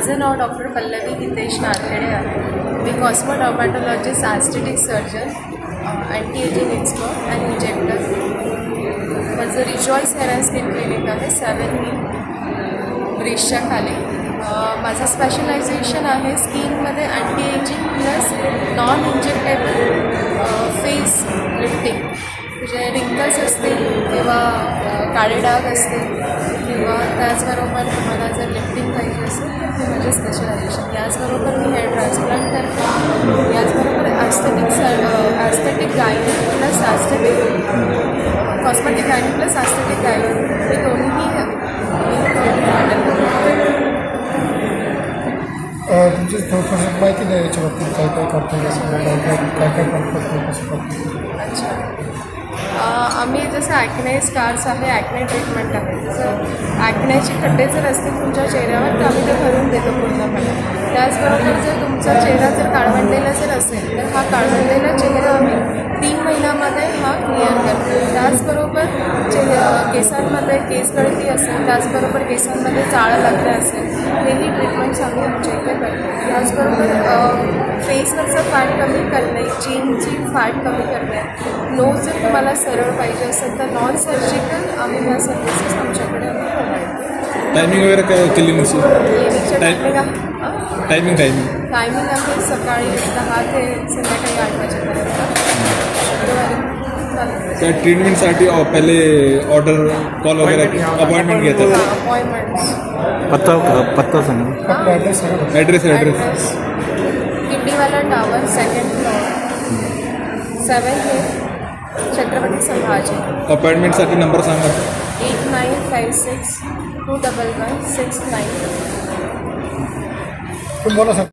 माझं नाव डॉक्टर पल्लवी हितेश नारखेडे आहे. मी cosmo dermatologist aesthetic surgeon anti ageing expert and injector माझं Rejoice hair and skin clinic आहे सेवन मी ब्रिजच्या खाली माझं स्पेशलायझेशन आहे स्किनमध्ये anti ageing plus non injectable face lifting म्हणजे रिंकल्स असतील किंवा काळे डाग असतील किंवा त्याचबरोबर तुम्हाला गायनिंग प्लस ॲस्थेटिक कॉस्मेटिक गायनिंग प्लस ॲस्थेटिक गायनिंग हे अ, तुमची थोडंसं माहिती द्या याच्याबद्दल काय काय करतो काय काय करतो अच्छा. आम्ही जसं ॲक्ने स्टार्स आहे ॲक्ने ट्रीटमेंट आहे. जसं ॲक्नेचे खड्डे जर असतील तुमच्या चेहऱ्यावर तर आम्ही ते भरून देतो पूर्णपणे. त्याचबरोबर जर तुमचा चेहरा जर काळवंडलेला जर असेल तर हा काळवंडलेला चेहरा आम्ही तीन महिन्यामध्ये हा क्लिअर करतो त्याचबरोबर चेह केसांमध्ये केस गळती असेल त्याचबरोबर केसांमध्ये जाळं लागलं असेल हेही ट्रीटमेंट्स आम्ही आमच्या इथे करतो त्याचबरोबर फेसवरचं फॅट कमी करणे चीनची फॅट कमी करणे नोज जर तुम्हाला सरळ पाहिजे असेल तर नॉन सर्जिकल आम्ही ह्या सर्व्हिसेस आमच्याकडे आम्ही प्रोव्हाइड टायमिंग वगैरे काय क्लिनिकच्या time- timing timing timing timing आहे सकाळी दहा ते संध्याकाळी त्या ट्रीटमेंटसाठी अ, पहिले ऑर्डर कॉल वगैरे अपॉइंटमेंट घेतात. अपॉइंटमेंट्स पत्ता पत्ता सांगा. आपला address Kiddiwala Tower second floor seven हे छत्रपती संभाजी अपॉइंटमेंटसाठी नंबर सांगा. Eight nine five six two double one six सांग